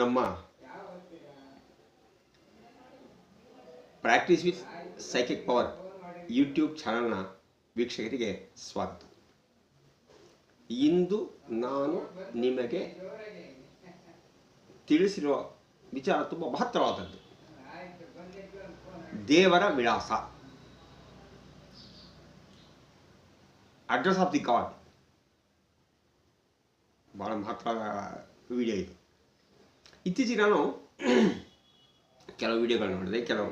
ನಮ್ಮ practice with psychic power YouTube ಚಾನಲ್ನ ವೀಕ್ಷಕರಿಗೆ ಸ್ವಾಗತ. ಇಂದು ನಾನು ನಿಮಗೆ ತಿಳಿಸಿರುವ ವಿಚಾರ ತುಂಬ ಮಹತ್ತರವಾದದ್ದು. ದೇವರ ವಿಳಾಸ. ಅಡ್ರೆಸ್ ಆಫ್ ದಿ ಗಾಡ್ ಭಾಳ ಮಹತ್ವದ ವಿಡಿಯೋ ಇದು. ಇತ್ತೀಚೆಗೆ ನಾನು ಕೆಲವು ವಿಡಿಯೋಗಳು ನೋಡಿದೆ ಕೆಲವು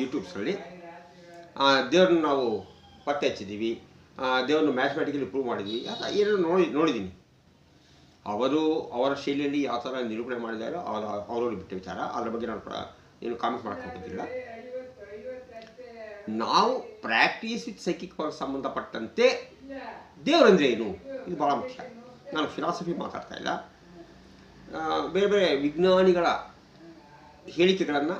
ಯೂಟ್ಯೂಬ್ಸಲ್ಲಿ ದೇವ್ರನ್ನ ನಾವು ಪತ್ತೆ ಹಚ್ಚಿದ್ದೀವಿ ದೇವ್ರನ್ನ ಮ್ಯಾಥಮೆಟಿಕಲಿ ಪ್ರೂವ್ ಮಾಡಿದ್ವಿ ಅಥವಾ ಏನೋ ನೋಡಿ, ನೋಡಿದ್ದೀನಿ. ಅವರು ಅವರ ಶೈಲಿಯಲ್ಲಿ ಯಾವ ಥರ ನಿರೂಪಣೆ ಮಾಡಿದಾರೋ ಅವರ ಅವರವ್ರಿಗೆ ಬಿಟ್ಟ ವಿಚಾರ. ಅದರ ಬಗ್ಗೆ ನಾನು ಕೂಡ ಏನು ಕಾಮೆಂಟ್ ಮಾಡ್ಕೊತಿಲ್ಲ ನಾವು ಪ್ರಾಕ್ಟೀಸ್ ವಿತ್ ಸೈಕಿಕ್ ಪವರ್ ಸಂಬಂಧಪಟ್ಟಂತೆ ದೇವರಂದ್ರೆ ಏನು? ಇದು ಭಾಳ ಮುಖ್ಯ. ನಾನು ಫಿಲಾಸಫಿ ಮಾತಾಡ್ತಾ ಇಲ್ಲ. ಬೇರೆ ಬೇರೆ ವಿಜ್ಞಾನಿಗಳ ಹೇಳಿಕೆಗಳನ್ನು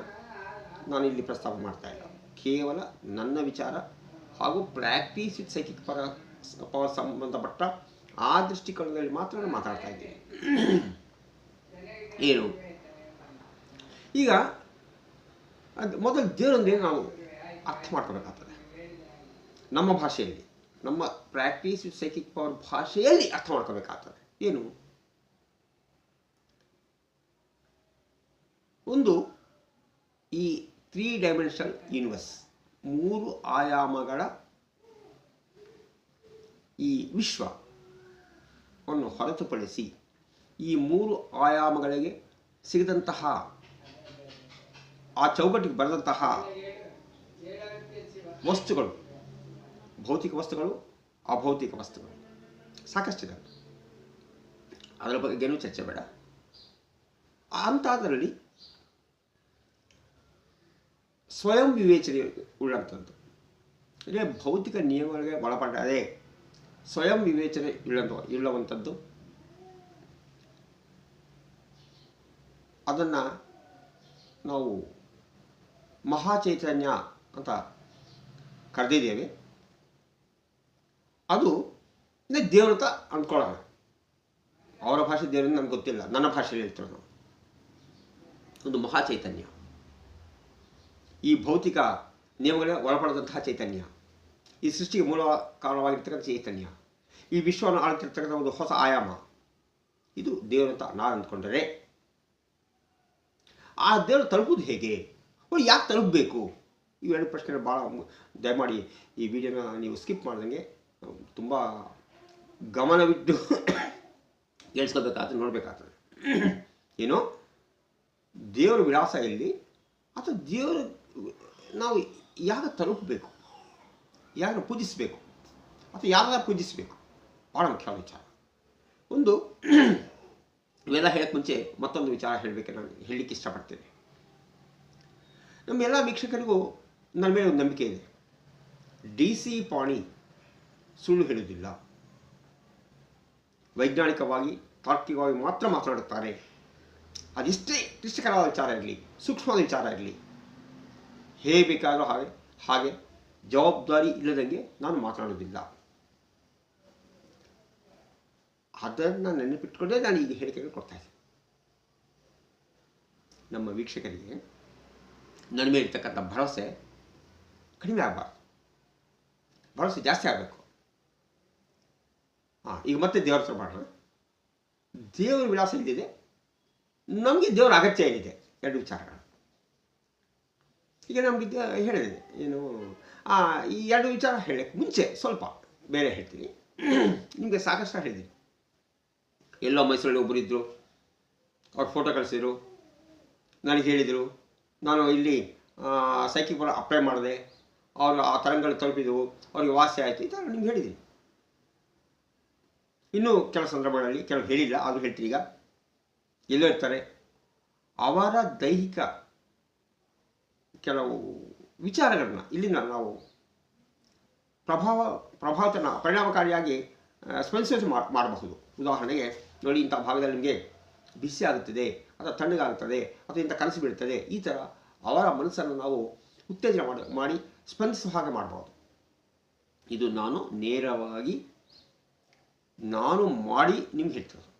ನಾನು ಇಲ್ಲಿ ಪ್ರಸ್ತಾಪ ಮಾಡ್ತಾ ಇಲ್ಲ. ಕೇವಲ ನನ್ನ ವಿಚಾರ ಹಾಗೂ ಪ್ರಾಕ್ಟೀಸ್ ವಿತ್ ಸೈಕಿಕ್ ಪರ ಪವರ್ ಸಂಬಂಧಪಟ್ಟ ಆ ದೃಷ್ಟಿಕೋನದಲ್ಲಿ ಮಾತ್ರ ನಾನು ಮಾತಾಡ್ತಾ ಇದ್ದೀನಿ. ಏನು? ಈಗ ಅದು ಮೊದಲು ದೇವರೊಂದಿಗೆ ನಾವು ಅರ್ಥ ಮಾಡ್ಕೋಬೇಕಾಗ್ತದೆ. ನಮ್ಮ ಭಾಷೆಯಲ್ಲಿ, ನಮ್ಮ ಪ್ರಾಕ್ಟೀಸ್ ವಿತ್ ಸೈಕಿಕ್ ಪವರ್ ಭಾಷೆಯಲ್ಲಿ ಅರ್ಥ ಮಾಡ್ಕೋಬೇಕಾಗ್ತದೆ. ಏನು? ಒಂದು ಈ ತ್ರೀ ಡೈಮೆನ್ಷನಲ್ ಯೂನಿವರ್ಸ್ ಮೂರು ಆಯಾಮಗಳ ಈ ವಿಶ್ವವನ್ನು ಹೊರತುಪಡಿಸಿ ಈ ಮೂರು ಆಯಾಮಗಳಿಗೆ ಸಿಗದಂತಹ, ಆ ಚೌಕಟ್ಟಿಗೆ ಬರೆದಂತಹ ವಸ್ತುಗಳು, ಭೌತಿಕ ವಸ್ತುಗಳು, ಅಭೌತಿಕ ವಸ್ತುಗಳು. ಸಾಕಷ್ಟಿದೆ ಅದರ ಬಗ್ಗೆ ಬಗ್ಗೆನೂ ಚರ್ಚೆ ಬೇಡ. ಅಂಥದ್ರಲ್ಲಿ ಸ್ವಯಂ ವಿವೇಚನೆ ಉಳ್ಳಂಥದ್ದು ಅಂದರೆ ಭೌತಿಕ ನಿಯಮಗಳಿಗೆ ಒಳಪಡದೆ ಸ್ವಯಂ ವಿವೇಚನೆ ಇಳ್ಳಂತ ಇಳ್ಳುವಂಥದ್ದು ಅದನ್ನು ನಾವು ಮಹಾಚೈತನ್ಯ ಅಂತ ಕರೆದಿದ್ದೇವೆ. ಅದು ಅಂದರೆ ದೇವ್ರ ಅಂತ ಅಂದ್ಕೊಳ್ಳೋಣ ಅವರ ಭಾಷೆ ದೇವ್ರಿಂದ ನನಗೆ ಗೊತ್ತಿಲ್ಲ. ನನ್ನ ಭಾಷೆಯಲ್ಲಿ ಹೇಳ್ತಾರೆ ನಾವು. ಒಂದು ಮಹಾಚೈತನ್ಯ. ಈ ಭೌತಿಕ ನಿಯಮಗಳಿಗೆ ಒಳಪಡದಂತಹ ಚೈತನ್ಯ. ಈ ಸೃಷ್ಟಿಗೆ ಮೂಲ ಕಾರಣವಾಗಿರ್ತಕ್ಕಂಥ ಚೈತನ್ಯ. ಈ ವಿಶ್ವವನ್ನು ಆಳ್ತಿರ್ತಕ್ಕಂಥ ಒಂದು ಹೊಸ ಆಯಾಮ. ಇದು ದೇವರಂತ ನಾನು ಅಂದ್ಕೊಂಡರೆ. ಆ ದೇವರು ತಲುಪುವುದು ಹೇಗೆ? ಅವ್ರು ಯಾಕೆ ತಲುಪಬೇಕು? ಇವೆರಡು ಪ್ರಶ್ನೆಗಳು ಭಾಳ ದಯಮಾಡಿ ಈ ವಿಡಿಯೋನ ನೀವು ಸ್ಕಿಪ್ ಮಾಡ್ದಂಗೆ ತುಂಬ ಗಮನವಿಟ್ಟು ಕೇಳಿಸ್ಕೋಬೇಕಾದ್ರೆ ನೋಡಬೇಕಾಗ್ತದೆ. ಏನು? ದೇವರ ವಿಳಾಸ ಎಲ್ಲಿ? ಅಥವಾ ದೇವರು ನಾವು ಯಾರು ತಲುಪಬೇಕು? ಯಾರ ಪೂಜಿಸಬೇಕು? ಅಥವಾ ಯಾರನ್ನ ಪೂಜಿಸಬೇಕು? ಭಾಳ ಮುಖ್ಯವಾದ ವಿಚಾರ. ಒಂದು, ಇವೆಲ್ಲ ಹೇಳಕ್ಕೆ ಮುಂಚೆ ಮತ್ತೊಂದು ವಿಚಾರ ಹೇಳಬೇಕು ನಾನು ಹೇಳಲಿಕ್ಕೆ ಇಷ್ಟಪಡ್ತೇನೆ. ನಮ್ಮೆಲ್ಲ ವೀಕ್ಷಕರಿಗೂ ನನ್ನ ಮೇಲೆ ಒಂದು ನಂಬಿಕೆ ಇದೆ. ಡಿ ಸಿ ಪಾಣಿ ಸುಳ್ಳು ಹೇಳುವುದಿಲ್ಲ. ವೈಜ್ಞಾನಿಕವಾಗಿ, ತಾರ್ಕಿಕವಾಗಿ ಮಾತ್ರ ಮಾತನಾಡುತ್ತಾರೆ ಅದಿಷ್ಟೇ ಕ್ಲಿಷ್ಟಕರವಾದ ವಿಚಾರ ಇರಲಿ, ಸೂಕ್ಷ್ಮವಾದ ವಿಚಾರ ಇರಲಿ. ಹೇಗೆ ಬೇಕಾದರೂ ಹಾಗೆ ಹಾಗೆ ಜವಾಬ್ದಾರಿ ಇಲ್ಲದಂಗೆ ನಾನು ಮಾತನಾಡೋದಿಲ್ಲ ಅದನ್ನು ನೆನಪಿಟ್ಕೊಂಡೇ ನಾನು ಈಗ ಹೇಳಿಕೆಗಳು ಕೊಡ್ತಾ ಇದ್ದೀನಿ. ನಮ್ಮ ವೀಕ್ಷಕರಿಗೆ ನನ್ನ ಮೇಲೆ ಇರ್ತಕ್ಕಂಥ ಭರವಸೆ ಕಡಿಮೆ ಆಗಬಾರ್ದು. ಭರವಸೆ ಜಾಸ್ತಿ ಆಗಬೇಕು. ಹಾಂ, ಈಗ ಮತ್ತೆ ದೇವರ ಹತ್ರ ಮಾಡೋಣ. ದೇವರ ವಿಳಾಸ ಇಲ್ಲಿದೆ ನಮಗೆ ದೇವರ ಅಗತ್ಯ ಏನಿದೆ ಎರಡು ವಿಚಾರಗಳು. ಈಗ ನಮಗೆ ದೇ- ಹೇಳಿದೆ ಏನು ಈ ಎರಡು ವಿಚಾರ ಹೇಳಕ್ಕೆ ಮುಂಚೆ ಸ್ವಲ್ಪ ಬೇರೆ ಹೇಳ್ತೀನಿ. ನಿಮಗೆ ಸಾಕಷ್ಟು ಹೇಳಿದ್ದೀನಿ. ಎಲ್ಲೋ ಮೈಸೂರಲ್ಲಿ ಒಬ್ಬರಿದ್ದರು ಅವ್ರು ಫೋಟೋ ಕಳಿಸಿದ್ರು, ನನಗೆ ಹೇಳಿದರು, ನಾನು ಇಲ್ಲಿ ಸೈಕಿ ಕೂಡ ಅಪ್ಲೈ ಮಾಡಿದೆ, ಅವರು ಆ ತರಂಗಗಳು ತಲುಪಿದವು, ಅವ್ರಿಗೆ ವಾಸಿ ಆಯಿತು, ಈ ಥರ ನಿಮ್ಗೆ ಹೇಳಿದ್ದೀನಿ. ಇನ್ನೂ ಕೆಲವು ಸಂದರ್ಭಗಳಲ್ಲಿ ಕೆಲವು ಹೇಳಿಲ್ಲ, ಆದರೂ ಹೇಳ್ತೀನಿ ಈಗ. ಎಲ್ಲೋ ಇರ್ತಾರೆ. ಅವರ ದೈಹಿಕ ಕೆಲವು ವಿಚಾರಗಳನ್ನ ಇಲ್ಲಿಂದ ನಾವು ಪ್ರಭಾವ, ಪ್ರಭಾವತನ, ಪರಿಣಾಮಕಾರಿಯಾಗಿ ಸ್ಪಂದಿಸೋದು ಮಾಡ್- ಮಾಡಬಹುದು. ಉದಾಹರಣೆಗೆ, ನೋಡಿ, ಇಂಥ ಭಾಗದಲ್ಲಿ ನಿಮಗೆ ಬಿಸಿ ಆಗುತ್ತದೆ, ಅಥವಾ ತಣ್ಣಗಾಗುತ್ತದೆ, ಅಥವಾ ಇಂಥ ಕನಸು ಬೀಳುತ್ತದೆ, ಈ ಥರ ಅವರ ಮನಸ್ಸನ್ನು ನಾವು ಉತ್ತೇಜನ ಮಾಡಿ ಮಾಡಿ ಸ್ಪಂದಿಸುವ ಹಾಗೆ ಮಾಡಬಹುದು. ಇದು ನಾನು ನೇರವಾಗಿ ನಾನು ಮಾಡಿ ನಿಮ್ಗೆ ಹೇಳ್ತಿರೋದು.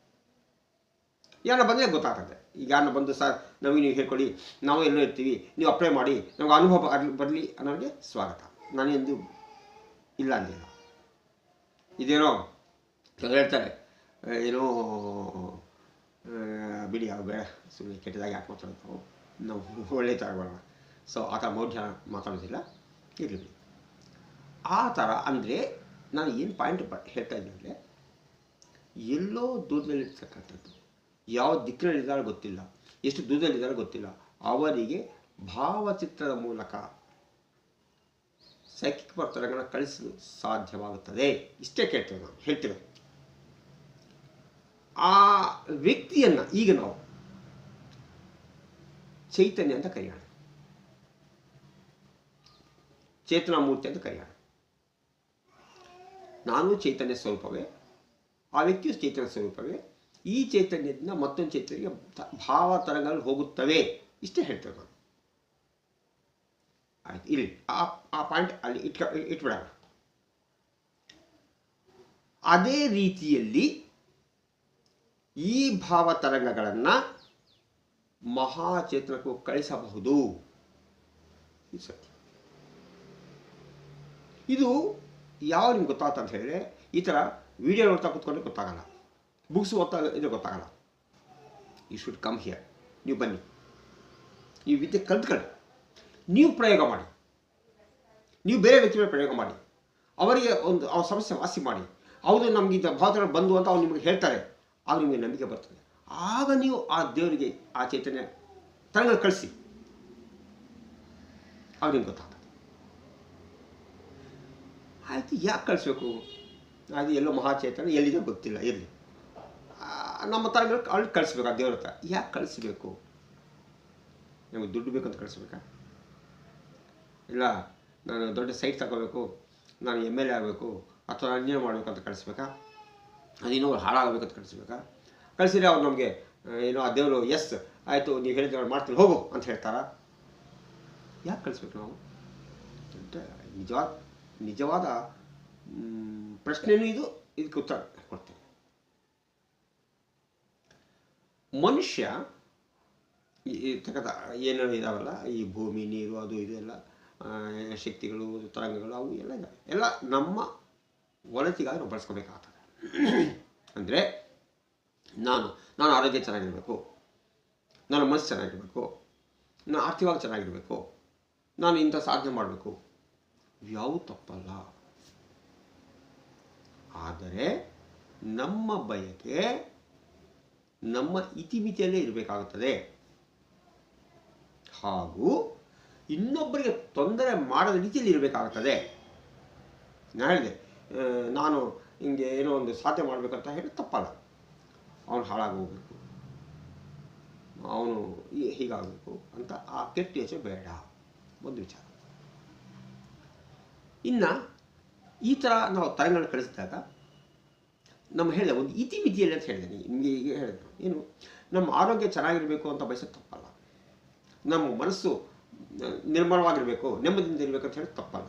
ಯಾರನ್ನ ಬಂದರೆ ಗೊತ್ತಾಗ್ತದೆ. ಈಗ ಯಾರನ್ನ ಬಂದು ಸರ್ ನಮಗೆ ನೀವು ಹೇಳ್ಕೊಡಿ. ನಾವು ಎಲ್ಲೋ ಇರ್ತೀವಿ. ನೀವು ಅಪ್ಲೈ ಮಾಡಿ. ನಮ್ಗೆ ಅನುಭವ ಬರಲಿ ಅನ್ನೋರಿಗೆ ಸ್ವಾಗತ. ನಾನು ಎಂದು ಇಲ್ಲ ಅಂದಿಲ್ಲ. ಇದೇನೋ ಹೇಳ್ತಾರೆ, ಏನೋ ಬಿಡಿ ಅವ್ರು ಬೇಡ. ಸುಮ್ಮನೆ ಕೆಟ್ಟದಾಗಿ ಯಾಕೆ ಮಾತಾಡೋದು ನಾವು ಒಳ್ಳೆ ಥರ ಬರೋಣ ಸೊ ಆ ಥರ ಮೌಢ್ಯ ಮಾತಾಡೋದಿಲ್ಲ. ಇರಲಿ ಆ ಥರ ಅಂದರೆ ನಾನು ಏನು ಪಾಯಿಂಟ್ ಹೇಳ್ತಾ ಅಂದರೆ ಎಲ್ಲೋ ದೂರದಲ್ಲಿರ್ತಕ್ಕಂಥದ್ದು, ಯಾವ ದಿಕ್ಕಿನಲ್ಲಿದ್ದಾರೆ ಗೊತ್ತಿಲ್ಲ. ಎಷ್ಟು ದೂರದಲ್ಲಿದ್ದಾರೆ ಗೊತ್ತಿಲ್ಲ. ಅವರಿಗೆ ಭಾವಚಿತ್ರದ ಮೂಲಕ ಸೈಕಿಕ್ ವರ್ತನೆಗಳನ್ನ ಕಳಿಸಲು ಸಾಧ್ಯವಾಗುತ್ತದೆ. ಇಷ್ಟೇ ಕೇಳ್ತೇವೆ ನಾವು ಹೇಳ್ತೇವೆ ಆ ವ್ಯಕ್ತಿಯನ್ನು ಈಗ ನಾವು ಚೈತನ್ಯ ಅಂತ ಕರೆಯೋಣ. ಚೇತನ ಮೂರ್ತಿ ಅಂತ ಕರೆಯೋಣ. ನಾನು ಚೈತನ್ಯ ಸ್ವರೂಪವೇ, ಆ ವ್ಯಕ್ತಿಯು ಚೈತನ್ಯ ಸ್ವರೂಪವೇ ಈ ಚೈತನ್ಯದಿಂದ ಮತ್ತೊಂದು ಚೈತನ್ಯಕ್ಕೆ ತ- ಭಾವ ತರಂಗಗಳು ಹೋಗುತ್ತವೆ. ಇಷ್ಟೇ ಹೇಳ್ತೇವೆ ನಾನು. ಆಯ್ತು ಇಲ್ಲಿ ಆ ಆ ಪಾಯಿಂಟ್ ಅಲ್ಲಿ ಇಟ್ಕ, ಇಟ್ಬಿಡೋಣ. ಅದೇ ರೀತಿಯಲ್ಲಿ ಈ ಭಾವ ತರಂಗಗಳನ್ನು ಮಹಾಚೇತನಕ್ಕೂ ಕಳಿಸಬಹುದು. ಇದು ಯಾವ ನಿಮ್ಗೆ ಗೊತ್ತಾಗ್ತ ಅಂತ ಹೇಳಿದ್ರೆ ಈ ಥರ ವಿಡಿಯೋ ನೋಡ್ತಾ ಕೂತ್ಕೊಂಡ್ರೆ ಗೊತ್ತಾಗಲ್ಲ. ಬುಕ್ಸ್ ಓದ್ತಾ ಇದು ಗೊತ್ತಾಗಲ್ಲ ಯು ಶುಡ್ ಕಮ್ ಹಿಯರ್ ನೀವು ಬನ್ನಿ ನೀವು ವಿದ್ಯೆ ಕಲ್ತ್ಕೊಳ್ಳಿ ನೀವು ಪ್ರಯೋಗ ಮಾಡಿ ನೀವು ಬೇರೆ ವ್ಯಕ್ತಿಗಳ ಪ್ರಯೋಗ ಮಾಡಿ ಅವರಿಗೆ ಒಂದು ಅವ್ರ ಸಮಸ್ಯೆ ವಾಸಿ ಮಾಡಿ ಅವರು ನಮ್ಗೆ ಇದು ಬಂದು ಅಂತ ಅವ್ರು ನಿಮಗೆ ಹೇಳ್ತಾರೆ ಆಗ ನಿಮಗೆ ನಂಬಿಕೆ ಬರ್ತದೆ ಆಗ ನೀವು ಆ ದೇವರಿಗೆ ಆ ಚೈತನ್ಯ ತರಂಗ ಕಳಿಸಿ ಆಗ ನಿಮ್ಗೆ ಗೊತ್ತಾಗ್ತದೆ ಆಯಿತು ಯಾಕೆ ಕಳಿಸ್ಬೇಕು ಅದು ಎಲ್ಲೋ ಮಹಾಚೇತನ ಎಲ್ಲಿದೆ ಗೊತ್ತಿಲ್ಲ ಇರಲಿ ನಮ್ಮ ತರಂಗ ಅಲ್ಲಿ ಕಳಿಸ್ಬೇಕು, ಆ ದೇವ್ರ ಹತ್ರ. ಯಾಕೆ ಕಳಿಸ್ಬೇಕು? ನಮಗೆ ದುಡ್ಡು ಬೇಕಂತ ಕಳಿಸ್ಬೇಕಾ? ಇಲ್ಲ, ನಾನು ದೊಡ್ಡ ಸೈಟ್ ತಗೋಬೇಕು, ನಾನು ಎಂ ಎಲ್ ಎ ಆಗಬೇಕು, ಅಥವಾ ನಾನು ಮಾಡಬೇಕಂತ ಮಾಡಬೇಕು ಅಂತ ಕಳಿಸ್ಬೇಕಾ? ಅದಿನ್ನೂ ಹಾಳಾಗಬೇಕಂತ ಕಳಿಸ್ಬೇಕಾ? ಕಳಿಸಿದ್ರೆ ಅವ್ರು ನಮಗೆ ಏನೋ ಆ ದೇವರು ಎಸ್ ಆಯಿತು, ನೀವು ಹೇಳಿದ್ರೆ ಮಾಡ್ತೀನಿ ಹೋಗು ಅಂತ ಹೇಳ್ತಾರಾ? ಯಾಕೆ ಕಳಿಸ್ಬೇಕು ನಾವು? ನಿಜವಾದ ನಿಜವಾದ ಪ್ರಶ್ನೆಯೂ ಇದು, ಇದಕ್ಕೆ ಉತ್ತರ. ಮನುಷ್ಯ ಇರ್ತಕ್ಕಂಥ ಏನೇನು ಇದಾವಲ್ಲ, ಈ ಭೂಮಿ, ನೀರು, ಅದು, ಇದು ಎಲ್ಲ ಶಕ್ತಿಗಳು, ತರಂಗಗಳು, ಅವು ಎಲ್ಲ ಇದಾವೆ. ಎಲ್ಲ ನಮ್ಮ ಒಳತಿಗಾಗಿ ನಾವು ಬಳಸ್ಕೋಬೇಕಾಗ್ತದೆ. ಅಂದರೆ, ನಾನು ನಾನು ಆರೋಗ್ಯ ಚೆನ್ನಾಗಿರಬೇಕು, ನನ್ನ ಮನಸ್ಸು ಚೆನ್ನಾಗಿರಬೇಕು ನಾನು ಆರ್ಥಿಕವಾಗಿ ಚೆನ್ನಾಗಿರಬೇಕು, ನಾನು ಇಂಥ ಸಾಧನೆ ಮಾಡಬೇಕು. ಯಾವ ತಪ್ಪಲ್ಲ. ಆದರೆ, ನಮ್ಮ ಬಯಕೆ ನಮ್ಮ ಇತಿಮಿತಿಯಲ್ಲೇ ಇರಬೇಕಾಗುತ್ತದೆ. ಹಾಗೂ ಇನ್ನೊಬ್ಬರಿಗೆ ತೊಂದರೆ ಮಾಡದ ರೀತಿಯಲ್ಲಿ ಇರಬೇಕಾಗುತ್ತದೆ. ನಾನು ಹೇಳಿದೆ ನಾನು ಹಿಂಗೆ ಏನೋ ಒಂದು ಸಾಧ್ಯ ಮಾಡಬೇಕಂತ ಹೇಳಿ ತಪ್ಪಲ್ಲ. ಅವನು ಹಾಳಾಗೋಗ್ಬೇಕು ಅವನು ಹೀಗಾಗಬೇಕು ಅಂತ ಆ ಕೆಟ್ಟ ಯೋಚನೆ ಬೇಡ. ಒಂದು ವಿಚಾರ. ಇನ್ನು ಈ ಥರ ನಾವು ತರಂಗಗಳನ್ನು ಕಳಿಸಿದಾಗ ನಮ್ಮ ಹೇಳಿದೆ, ಒಂದು ಇತಿಮಿತಿಯಲ್ಲಿ ಅಂತ ಹೇಳಿದೆ ನಿಮಗೆ ಈಗ ಹೇಳಿದೆ. ಏನು, ನಮ್ಮ ಆರೋಗ್ಯ ಚೆನ್ನಾಗಿರಬೇಕು ಅಂತ ಬಯಸೋದು ತಪ್ಪಲ್ಲ. ನಮ್ಮ ಮನಸ್ಸು ನಿರ್ಮಲವಾಗಿರಬೇಕು ನೆಮ್ಮದಿಯಿಂದ ಇರಬೇಕು ಅಂತ ಹೇಳಿ ತಪ್ಪಲ್ಲ.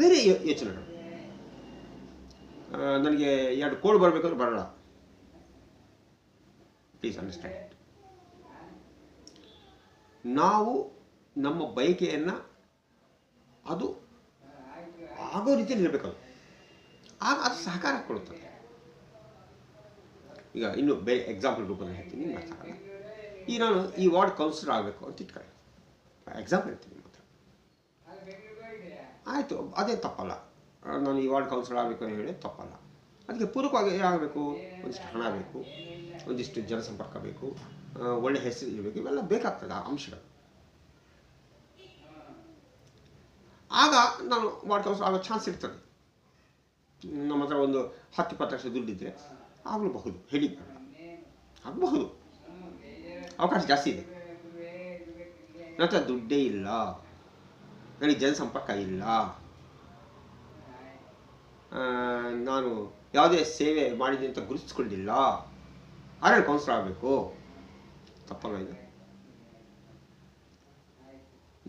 ಬೇರೆ ಯೋಚನೆಗಳು ನನಗೆ ಎರಡು ಕೋಳು ಬರಬೇಕಂದ್ರೆ ಬರೋಣ ಪ್ಲೀಸ್ ಅಂಡರ್ಸ್ಟ್ಯಾಂಡ್ ನಾವು ನಮ್ಮ ಬಯಕೆಯನ್ನು ಅದು ಆಗೋ ರೀತಿಯಲ್ಲಿ ಇರಬೇಕು ಅದು ಆಗ ಅದು ಸಹಕಾರ ಕೊಡುತ್ತದೆ. ಈಗ ಇನ್ನು ಬೇರೆ ಎಕ್ಸಾಂಪಲ್ ರೂಪದಲ್ಲಿ ಹೇಳ್ತೀನಿ ಮಾತಾಡೋಣ ಈಗ ನಾನು ಈ ವಾರ್ಡ್ ಕೌನ್ಸಿಲರ್ ಆಗಬೇಕು ಅಂತ ಇಟ್ಕೊಳ್ಳಿ. ಎಕ್ಸಾಂಪಲ್ ಹೇಳ್ತೀನಿ ಮಾತ್ರ ಆಯಿತು, ಅದೇ ತಪ್ಪಲ್ಲ. ನಾನು ಈ ವಾರ್ಡ್ ಕೌನ್ಸಿಲರ್ ಆಗಬೇಕು ಅಂತ ಹೇಳಿ ತಪ್ಪಲ್ಲ. ಅದಕ್ಕೆ ಪೂರ್ವಕವಾಗಿ ಏನಾಗಬೇಕು? ಒಂದಿಷ್ಟು ಹಣ ಬೇಕು, ಒಂದಿಷ್ಟು ಜನಸಂಪರ್ಕ ಬೇಕು ಒಳ್ಳೆ ಹೆಸರು ಇರಬೇಕು, ಇವೆಲ್ಲ ಬೇಕಾಗ್ತದೆ ಆ ಅಂಶಗಳು. ಆಗ ನಾನು ವಾರ್ಡ್ ಕೌನ್ಸಿಲರ್ ಆಗೋ ಚಾನ್ಸ್ ಇರ್ತದೆ. ನಮ್ಮ ಹತ್ರ ಒಂದು ಹತ್ತು ಇಪ್ಪತ್ತು ಲಕ್ಷ ದುಡ್ಡಿದ್ರೆ ಆಗಲೂಬಹುದು ಹೇಳಿ ಆಗಬಹುದು ಅವಕಾಶ ಜಾಸ್ತಿ ಇದೆ. ನನ್ನ ಹತ್ರ ದುಡ್ಡೇ ಇಲ್ಲ. ನನಗೆ ಜನಸಂಪರ್ಕ ಇಲ್ಲ. ನಾನು ಯಾವುದೇ ಸೇವೆ ಮಾಡಿದೆ ಅಂತ ಗುರುತಿಸ್ಕೊಂಡಿಲ್ಲ. ಆದರೆ ಕೌನ್ಸಿಲರ್ ಆಗಬೇಕು? ತಪ್ಪಲ್ಲ ಇದು?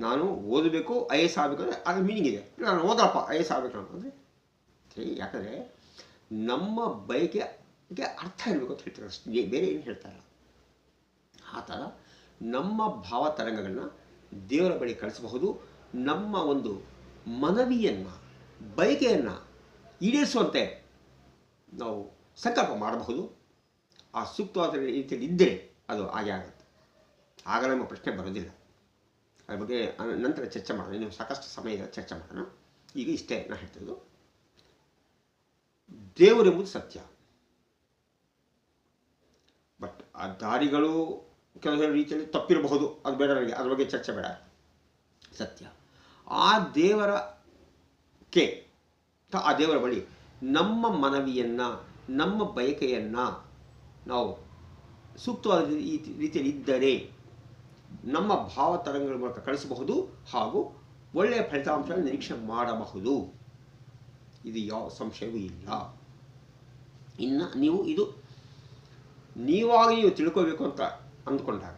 ನಾನು ಓದಬೇಕು ಐ ಎಸ್ ಆಗಬೇಕು ಅಂದರೆ ಅದು ಮೀನಿಂಗ್ ಇದೆ. ನಾನು ಓದಪ್ಪ ಐ ಎಸ್ ಆಗಬೇಕು ಅಂದರೆ ಸರಿ ಯಾಕಂದರೆ ನಮ್ಮ ಬಯಕೆಗೆ ಅರ್ಥ ಇರಬೇಕು ಅಂತ ಹೇಳ್ತಾರೆ ಅಷ್ಟೇ. ಬೇರೆ ಏನು ಹೇಳ್ತಾರಲ್ಲ ಆ ಥರ ನಮ್ಮ ಭಾವ ತರಂಗಗಳನ್ನ ದೇವರ ಬಳಿ ಕಳಿಸಬಹುದು. ನಮ್ಮ ಒಂದು ಮನವಿಯನ್ನು, ಬಯಕೆಯನ್ನು ಈಡೇರಿಸುವಂತೆ ನಾವು ಸಂಕಲ್ಪ ಮಾಡಬಹುದು. ಆ ಸೂಕ್ತವಾದ ರೀತಿಯಲ್ಲಿ ಇದ್ದರೆ ಅದು ಹಾಗೆ ಆಗುತ್ತೆ. ಆಗ ನಮ್ಮ ಪ್ರಶ್ನೆ ಬರೋದಿಲ್ಲ. ಅದ್ರ ಬಗ್ಗೆ ನಂತರ ಚರ್ಚೆ ಮಾಡೋಣ. ಇನ್ನು ಸಾಕಷ್ಟು ಸಮಯ ಚರ್ಚೆ ಮಾಡೋಣ. ಈಗ ಇಷ್ಟೇ ನಾನು ಹೇಳ್ತಿದ್ದು ದೇವರೆಂಬುದು ಸತ್ಯ. ಬಟ್ ಆ ದಾರಿಗಳು ಕೆಲವು ರೀತಿಯಲ್ಲಿ ತಪ್ಪಿರಬಹುದು. ಅದು ಬೇಡ ನನಗೆ. ಅದ್ರ ಬಗ್ಗೆ ಚರ್ಚೆ ಬೇಡ. ಸತ್ಯ. ಆ ದೇವರ ಕೆ? ಆ ದೇವರ ಬಳಿ ನಮ್ಮ ಮನವಿಯನ್ನು, ನಮ್ಮ ಬಯಕೆಯನ್ನು ನಾವು ಸೂಕ್ತವಾದ ರೀತಿ ರೀತಿಯಲ್ಲಿ ಇದ್ದರೆ ನಮ್ಮ ಭಾವತರಂಗಗಳ ಮೂಲಕ ಕಳಿಸಬಹುದು ಹಾಗೂ ಒಳ್ಳೆಯ ಫಲಿತಾಂಶ ನಿರೀಕ್ಷೆ ಮಾಡಬಹುದು. ಇದು ಯಾವ ಸಂಶಯವೂ ಇಲ್ಲ. ಇನ್ನು ನೀವು ಇದು ನೀವಾಗಿ ನೀವು ತಿಳ್ಕೋಬೇಕು ಅಂತ ಅಂದ್ಕೊಂಡಾಗ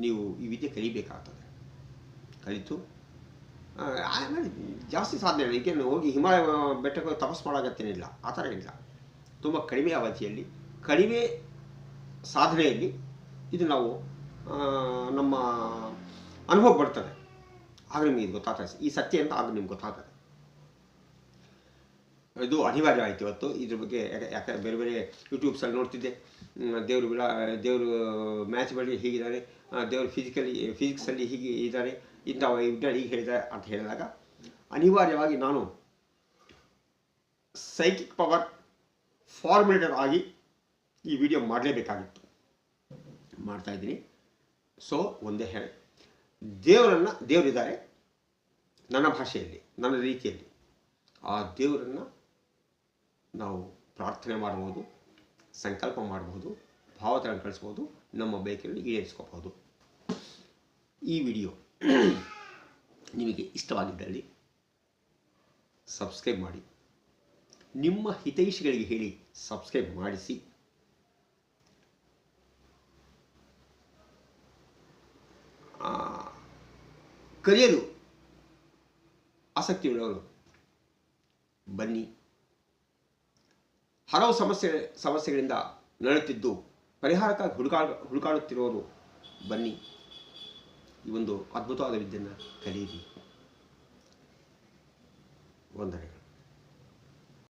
ನೀವು ಈ ವಿದ್ಯೆ ಕಲಿಬೇಕಾಗ್ತದೆ. ಕಲಿತು ಆಮೇಲೆ ಜಾಸ್ತಿ ಸಾಧನೆ ಇಲ್ಲ. ಹೋಗಿ ಹಿಮಾಲಯ ಬೆಟ್ಟಕ್ಕೆ ತಪಸ್ ಮಾಡೋ ಅಗತ್ಯನಿಲ್ಲ ಆ ಥರ ಇಲ್ಲ. ತುಂಬ ಕಡಿಮೆ ಅವಧಿಯಲ್ಲಿ, ಕಡಿಮೆ ಸಾಧನೆಯಲ್ಲಿ ಇದು ನಾವು ನಮ್ಮ ಅನುಭವ ಬರ್ತದೆ. ಆಗ ನಿಮಗೆ ಇದು ಗೊತ್ತಾಗ್ತದೆ. ಈ ಸತ್ಯ ಅಂತ ಆಗ ನಿಮ್ಗೆ ಗೊತ್ತಾಗ್ತದೆ. ಇದು ಅನಿವಾರ್ಯ ಆಯ್ತು ಇವತ್ತು. ಇದ್ರ ಬಗ್ಗೆ ಯಾಕೆ ಬೇರೆ ಬೇರೆ ಯೂಟ್ಯೂಬ್ಸಲ್ಲಿ ನೋಡ್ತಿದ್ದೆ. ದೇವರು ವಿಳಾ ದೇವರು ಮ್ಯಾಚ್ ಬಳಿ ಹೀಗಿದ್ದಾರೆ. ದೇವರು ಫಿಸಿಕಲಿ ಫಿಸಿಕ್ಸಲ್ಲಿ ಹೀಗೆ ಇದ್ದಾರೆ. ಇಂಥ ವಿಜ್ಞಾನ ಹೀಗೆ ಹೇಳಿದ್ದಾರೆ ಅಂತ ಹೇಳಿದಾಗ ಅನಿವಾರ್ಯವಾಗಿ ನಾನು ಸೈಕಿಕ್ ಪವರ್ ಫಾರ್ಮುಲೇಟರ್ ಆಗಿ ಈ ವಿಡಿಯೋ ಮಾಡಲೇಬೇಕಾಗಿತ್ತು. ಮಾಡ್ತಾ ಇದ್ದೀನಿ. ಸೊ ಒಂದೇ ಹೇಳಿ ದೇವರನ್ನು ದೇವರಿದ್ದಾರೆ. ನನ್ನ ಭಾಷೆಯಲ್ಲಿ, ನನ್ನ ರೀತಿಯಲ್ಲಿ. ಆ ದೇವರನ್ನು ನಾವು ಪ್ರಾರ್ಥನೆ ಮಾಡ್ಬೋದು, ಸಂಕಲ್ಪ ಮಾಡ್ಬೋದು ಭಾವತರಣ ಕಳಿಸ್ಬೋದು, ನಮ್ಮ ಬೈಕಲ್ಲಿ ಈಡೇರಿಸ್ಕೋಬಹುದು ಈ ವಿಡಿಯೋ ನಿಮಗೆ ಇಷ್ಟವಾಗಿದ್ದಲ್ಲಿ ಸಬ್ಸ್ಕ್ರೈಬ್ ಮಾಡಿ. ನಿಮ್ಮ ಹಿತೈಷಿಗಳಿಗೆ ಹೇಳಿ ಸಬ್ಸ್ಕ್ರೈಬ್ ಮಾಡಿಸಿ. ಕರೆಯಲು ಆಸಕ್ತಿ ಉಳ್ಳವರು, ಬನ್ನಿ. ಹಲವು ಸಮಸ್ಯೆ ಸಮಸ್ಯೆಗಳಿಂದ ನಡೆಯುತ್ತಿದ್ದು ಪರಿಹಾರಕ್ಕಾಗಿ ಹುಡುಕಾಡ ಹುಡುಕಾಡುತ್ತಿರೋರು ಬನ್ನಿ. ಈ ಒಂದು ಅದ್ಭುತವಾದ ವಿದ್ಯೆಯನ್ನು ಕಲಿಯಿರಿ. ವಂದನೆಗಳು